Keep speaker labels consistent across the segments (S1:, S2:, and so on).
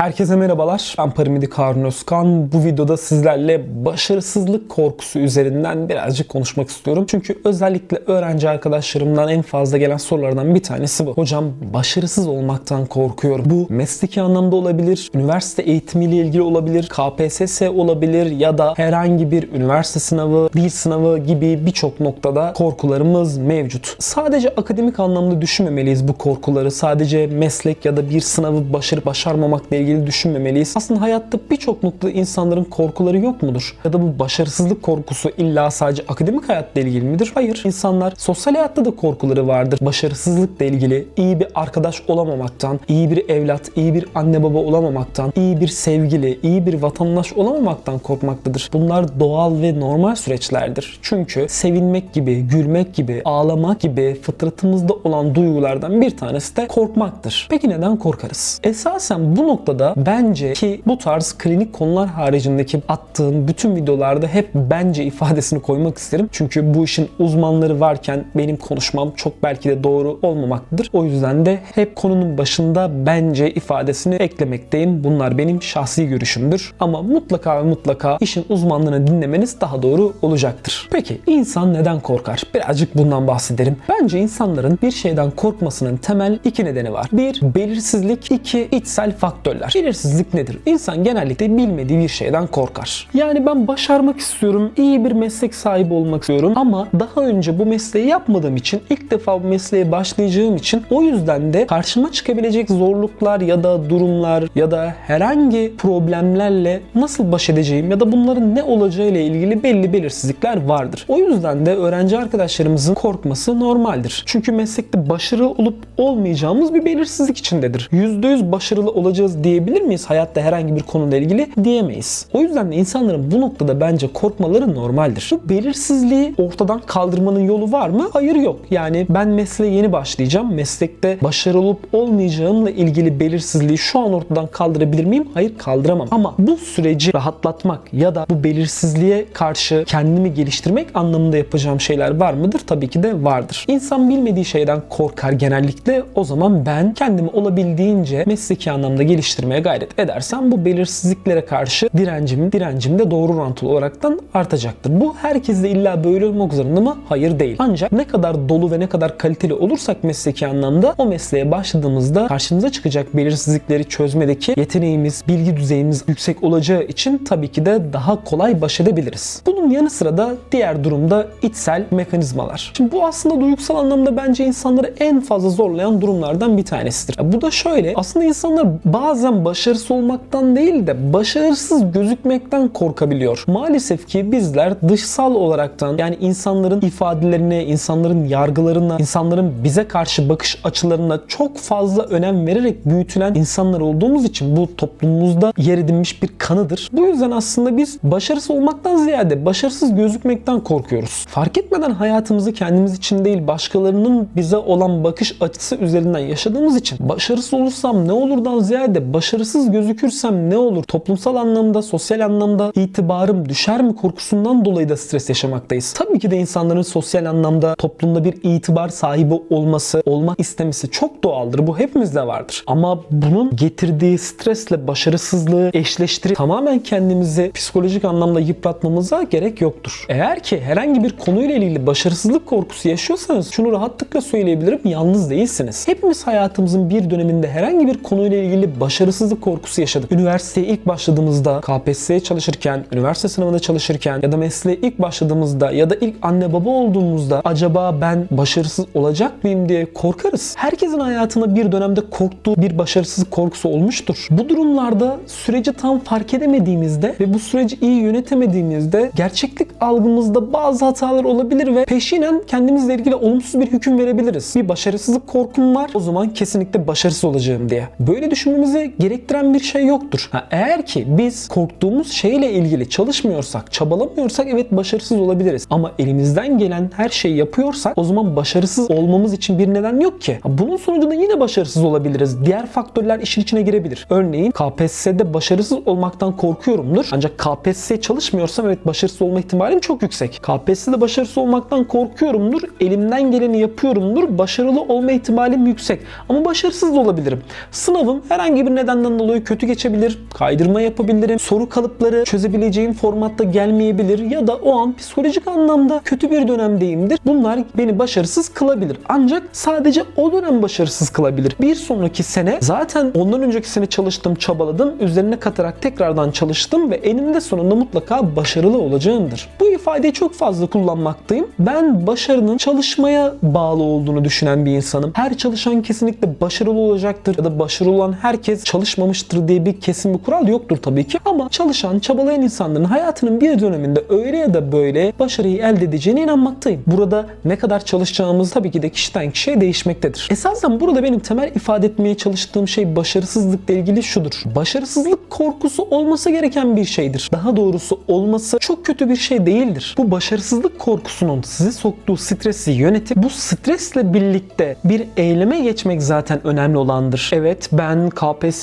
S1: Herkese merhabalar. Ben Paramedi Harun Özkan. Bu videoda sizlerle başarısızlık korkusu üzerinden birazcık konuşmak istiyorum. Çünkü özellikle öğrenci arkadaşlarımdan en fazla gelen sorulardan bir tanesi bu. Hocam başarısız olmaktan korkuyorum. Bu mesleki anlamda olabilir, üniversite eğitimiyle ilgili olabilir, KPSS olabilir ya da herhangi bir üniversite sınavı, dil sınavı gibi birçok noktada korkularımız mevcut. Sadece akademik anlamda düşünmemeliyiz bu korkuları. Sadece meslek ya da bir sınavı başarıp başarmamakla ilgili düşünmemeliyiz. Aslında hayatta birçok noktada insanların korkuları yok mudur? Ya da bu başarısızlık korkusu illa sadece akademik hayatla ilgili midir? Hayır. İnsanlar sosyal hayatta da korkuları vardır. Başarısızlıkla ilgili iyi bir arkadaş olamamaktan, iyi bir evlat, iyi bir anne baba olamamaktan, iyi bir sevgili, iyi bir vatandaş olamamaktan korkmaktadır. Bunlar doğal ve normal süreçlerdir. Çünkü sevinmek gibi, gülmek gibi, ağlamak gibi fıtratımızda olan duygulardan bir tanesi de korkmaktır. Peki neden korkarız? Esasen bu noktada bence ki bu tarz klinik konular haricindeki attığım bütün videolarda hep bence ifadesini koymak isterim. Çünkü bu işin uzmanları varken benim konuşmam çok belki de doğru olmamaktadır. O yüzden de hep konunun başında bence ifadesini eklemekteyim. Bunlar benim şahsi görüşümdür. Ama mutlaka ve mutlaka işin uzmanlığını dinlemeniz daha doğru olacaktır. Peki insan neden korkar? Birazcık bundan bahsedelim. Bence insanların bir şeyden korkmasının temel iki nedeni var. Bir, belirsizlik. iki içsel faktörler. Belirsizlik nedir? İnsan genellikle bilmediği bir şeyden korkar. Yani ben başarmak istiyorum, iyi bir meslek sahibi olmak istiyorum ama daha önce bu mesleği yapmadığım için, ilk defa bu mesleğe başlayacağım için o yüzden de karşıma çıkabilecek zorluklar ya da durumlar ya da herhangi problemlerle nasıl baş edeceğim ya da bunların ne olacağı ile ilgili belli belirsizlikler vardır. O yüzden de öğrenci arkadaşlarımızın korkması normaldir. Çünkü meslekte başarılı olup olmayacağımız bir belirsizlik içindedir. %100 başarılı olacağız diyebilir miyiz hayatta herhangi bir konuyla ilgili? Diyemeyiz. O yüzden de insanların bu noktada bence korkmaları normaldir. Bu belirsizliği ortadan kaldırmanın yolu var mı? Hayır yok. Yani ben mesleğe yeni başlayacağım. Meslekte başarılı olup olmayacağımla ilgili belirsizliği şu an ortadan kaldırabilir miyim? Hayır kaldıramam. Ama bu süreci rahatlatmak ya da bu belirsizliğe karşı kendimi geliştirmek anlamında yapacağım şeyler var mıdır? Tabii ki de vardır. İnsan bilmediği şeyden korkar genellikle. O zaman ben kendimi olabildiğince mesleki anlamda geliştirmeye gayret edersem bu belirsizliklere karşı direncim, direncim de doğru orantılı olaraktan artacaktır. Bu herkeste illa böyle olmak zorunda mı? Hayır değil. Ancak ne kadar dolu ve ne kadar kaliteli olursak mesleki anlamda o mesleğe başladığımızda karşımıza çıkacak belirsizlikleri çözmedeki yeteneğimiz, bilgi düzeyimiz yüksek olacağı için tabii ki de daha kolay baş edebiliriz. Bunun yanı sıra da diğer durumda içsel mekanizmalar. Şimdi bu aslında duygusal anlamda bence insanları en fazla zorlayan durumlardan bir tanesidir. Bu da şöyle aslında insanlar bazen başarısız olmaktan değil de başarısız gözükmekten korkabiliyor. Maalesef ki bizler dışsal olaraktan yani insanların ifadelerine, insanların yargılarına, insanların bize karşı bakış açılarına çok fazla önem vererek büyütülen insanlar olduğumuz için bu toplumumuzda yer edinmiş bir kanıdır. Bu yüzden aslında biz başarısız olmaktan ziyade başarısız gözükmekten korkuyoruz. Fark etmeden hayatımızı kendimiz için değil başkalarının bize olan bakış açısı üzerinden yaşadığımız için başarısız olursam ne olurdan ziyade başarısız gözükürsem ne olur? Toplumsal anlamda, sosyal anlamda itibarım düşer mi korkusundan dolayı da stres yaşamaktayız. Tabii ki de insanların sosyal anlamda toplumda bir itibar sahibi olması, olmak istemesi çok doğaldır. Bu hepimizde vardır. Ama bunun getirdiği stresle başarısızlığı eşleştirip tamamen kendimizi psikolojik anlamda yıpratmamıza gerek yoktur. Eğer ki herhangi bir konuyla ilgili başarısızlık korkusu yaşıyorsanız şunu rahatlıkla söyleyebilirim yalnız değilsiniz. Hepimiz hayatımızın bir döneminde herhangi bir konuyla ilgili başarısızlık korkusu yaşadık. Üniversiteye ilk başladığımızda, KPSS'ye çalışırken, üniversite sınavında çalışırken ya da mesleğe ilk başladığımızda ya da ilk anne baba olduğumuzda acaba ben başarısız olacak mıyım diye korkarız. Herkesin hayatında bir dönemde korktuğu bir başarısızlık korkusu olmuştur. Bu durumlarda süreci tam fark edemediğimizde ve bu süreci iyi yönetemediğimizde gerçeklik algımızda bazı hatalar olabilir ve peşinen kendimizle ilgili olumsuz bir hüküm verebiliriz. Bir başarısızlık korkum var o zaman kesinlikle başarısız olacağım diye. Böyle düşünmemizi gerektiren bir şey yoktur. Ha, eğer ki biz korktuğumuz şeyle ilgili çalışmıyorsak, çabalamıyorsak evet başarısız olabiliriz. Ama elimizden gelen her şeyi yapıyorsak o zaman başarısız olmamız için bir neden yok ki. Ha, bunun sonucunda yine başarısız olabiliriz. Diğer faktörler işin içine girebilir. Örneğin KPSS'de başarısız olmaktan korkuyorumdur. Ancak KPSS'ye çalışmıyorsam evet başarısız olma ihtimalim çok yüksek. KPSS'de başarısız olmaktan korkuyorumdur. Elimden geleni yapıyorumdur. Başarılı olma ihtimalim yüksek. Ama başarısız da olabilirim. Sınavım herhangi bir neden nedenden dolayı kötü geçebilir, kaydırma yapabilirim, soru kalıpları çözebileceğim formatta gelmeyebilir ya da o an psikolojik anlamda kötü bir dönemdeyimdir. Bunlar beni başarısız kılabilir. Ancak sadece o dönem başarısız kılabilir. Bir sonraki sene zaten ondan önceki sene çalıştım, çabaladım, üzerine katarak tekrardan çalıştım ve eninde sonunda mutlaka başarılı olacağımdır. Bu ifadeyi çok fazla kullanmaktayım. Ben başarının çalışmaya bağlı olduğunu düşünen bir insanım. Her çalışan kesinlikle başarılı olacaktır ya da başarılı olan herkes çalışmamıştır diye bir kesin bir kural yoktur tabii ki. Ama çalışan, çabalayan insanların hayatının bir döneminde öyle ya da böyle başarıyı elde edeceğine inanmaktayım. Burada ne kadar çalışacağımız tabii ki de kişiden kişiye değişmektedir. Esasen burada benim temel ifade etmeye çalıştığım şey başarısızlıkla ilgili şudur. Başarısızlık korkusu olması gereken bir şeydir. Daha doğrusu olması çok kötü bir şey değildir. Bu başarısızlık korkusunun sizi soktuğu stresi yönetip bu stresle birlikte bir eyleme geçmek zaten önemli olandır. Evet ben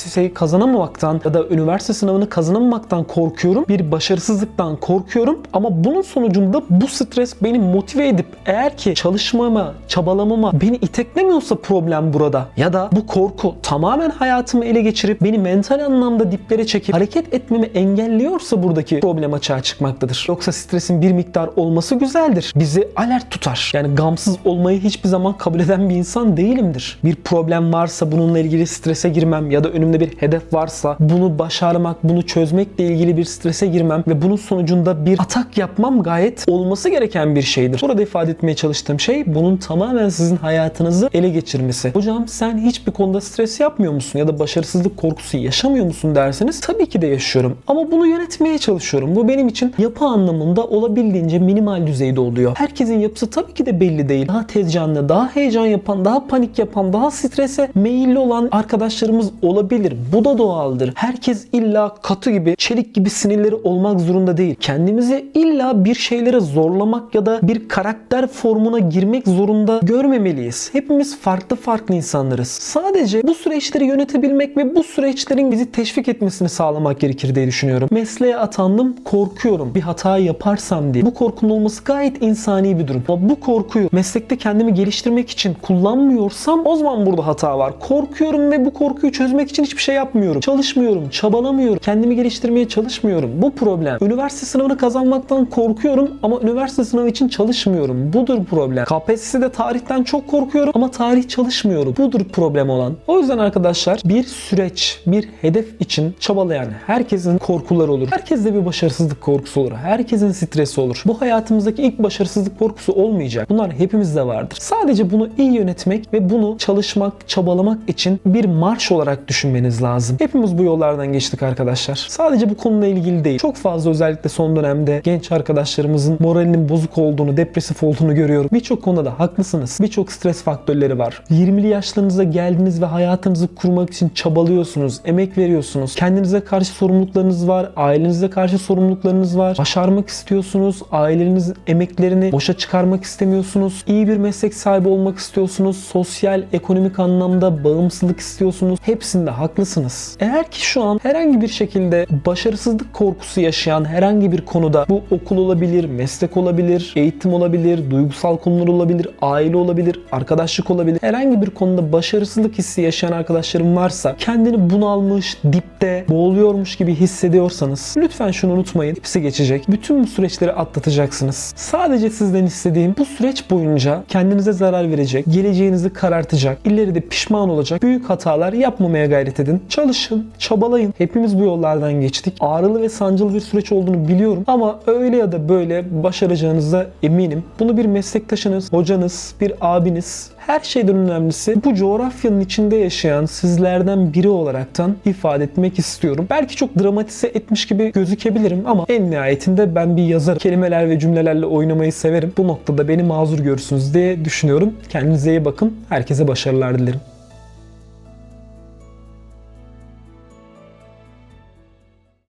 S1: KPSS'yi kazanamamaktan ya da üniversite sınavını kazanamamaktan korkuyorum. Bir başarısızlıktan korkuyorum ama bunun sonucunda bu stres beni motive edip eğer ki çalışmama, çabalamama beni iteklemiyorsa problem burada ya da bu korku tamamen hayatımı ele geçirip beni mental anlamda diplere çekip hareket etmemi engelliyorsa buradaki problem açığa çıkmaktadır. Yoksa stresin bir miktar olması güzeldir. Bizi alert tutar. Yani gamsız olmayı hiçbir zaman kabul eden bir insan değilimdir. Bir problem varsa bununla ilgili strese girmem ya da önümde bir hedef varsa bunu başarmak, bunu çözmekle ilgili bir strese girmem ve bunun sonucunda bir atak yapmam gayet olması gereken bir şeydir. Burada ifade etmeye çalıştığım şey bunun tamamen sizin hayatınızı ele geçirmesi. Hocam sen hiçbir konuda stres yapmıyor musun ya da başarısızlık korkusu yaşamıyor musun derseniz tabii ki de yaşıyorum. Ama bunu yönetmeye çalışıyorum. Bu benim için yapı anlamında olabildiğince minimal düzeyde oluyor. Herkesin yapısı tabii ki de belli değil. Daha tez canlı, daha heyecan yapan, daha panik yapan, daha strese meyilli olan arkadaşlarımız olabilir. Bu da doğaldır. Herkes illa katı gibi, çelik gibi sinirleri olmak zorunda değil. Kendimizi illa bir şeylere zorlamak ya da bir karakter formuna girmek zorunda görmemeliyiz. Hepimiz farklı farklı insanlarız. Sadece bu süreçleri yönetebilmek ve bu süreçlerin bizi teşvik etmesini sağlamak gerekir diye düşünüyorum. Mesleğe atandım, korkuyorum. Bir hata yaparsam diye. Bu korkunun olması gayet insani bir durum. Ama bu korkuyu meslekte kendimi geliştirmek için kullanmıyorsam o zaman burada hata var. Korkuyorum ve bu korkuyu çözmek için hiçbir şey yapmıyorum. Çalışmıyorum, çabalamıyorum. Kendimi geliştirmeye çalışmıyorum. Bu problem. Üniversite sınavını kazanmaktan korkuyorum ama üniversite sınavı için çalışmıyorum. Budur problem. KPSS'de tarihten çok korkuyorum ama tarih çalışmıyorum. Budur problem olan. O yüzden arkadaşlar bir süreç, bir hedef için çabalayan herkesin korkuları olur. Herkeste bir başarısızlık korkusu olur. Herkesin stresi olur. Bu hayatımızdaki ilk başarısızlık korkusu olmayacak. Bunlar hepimizde vardır. Sadece bunu iyi yönetmek ve bunu çalışmak, çabalamak için bir marş olarak düşünmeniz lazım. Hepimiz bu yollardan geçtik arkadaşlar. Sadece bu konuyla ilgili değil. Çok fazla özellikle son dönemde genç arkadaşlarımızın moralinin bozuk olduğunu, depresif olduğunu görüyorum. Birçok konuda da haklısınız. Birçok stres faktörleri var. 20'li yaşlarınıza geldiniz ve hayatınızı kurmak için çabalıyorsunuz, emek veriyorsunuz. Kendinize karşı sorumluluklarınız var, ailenize karşı sorumluluklarınız var. Başarmak istiyorsunuz, ailenizin emeklerini boşa çıkarmak istemiyorsunuz. İyi bir meslek sahibi olmak istiyorsunuz. Sosyal, ekonomik anlamda bağımsızlık istiyorsunuz. Hepsinde haklısınız. Eğer ki şu an herhangi bir şekilde başarısızlık korkusu yaşayan herhangi bir konuda bu okul olabilir, meslek olabilir, eğitim olabilir, duygusal konular olabilir, aile olabilir, arkadaşlık olabilir. Herhangi bir konuda başarısızlık hissi yaşayan arkadaşlarım varsa kendini bunalmış, dipte, boğuluyormuş gibi hissediyorsanız lütfen şunu unutmayın. Hepsi geçecek. Bütün bu süreçleri atlatacaksınız. Sadece sizden istediğim bu süreç boyunca kendinize zarar verecek, geleceğinizi karartacak, ileride pişman olacak büyük hatalar yapmamaya gayret edin. Çalışın, çabalayın. Hepimiz bu yollardan geçtik. Ağrılı ve sancılı bir süreç olduğunu biliyorum ama öyle ya da böyle başaracağınıza eminim. Bunu bir meslektaşınız, hocanız, bir abiniz, her şeyden önemlisi bu coğrafyanın içinde yaşayan sizlerden biri olaraktan ifade etmek istiyorum. Belki çok dramatize etmiş gibi gözükebilirim ama en nihayetinde ben bir yazar. Kelimeler ve cümlelerle oynamayı severim. Bu noktada beni mazur görürsünüz diye düşünüyorum. Kendinize iyi bakın. Herkese başarılar dilerim.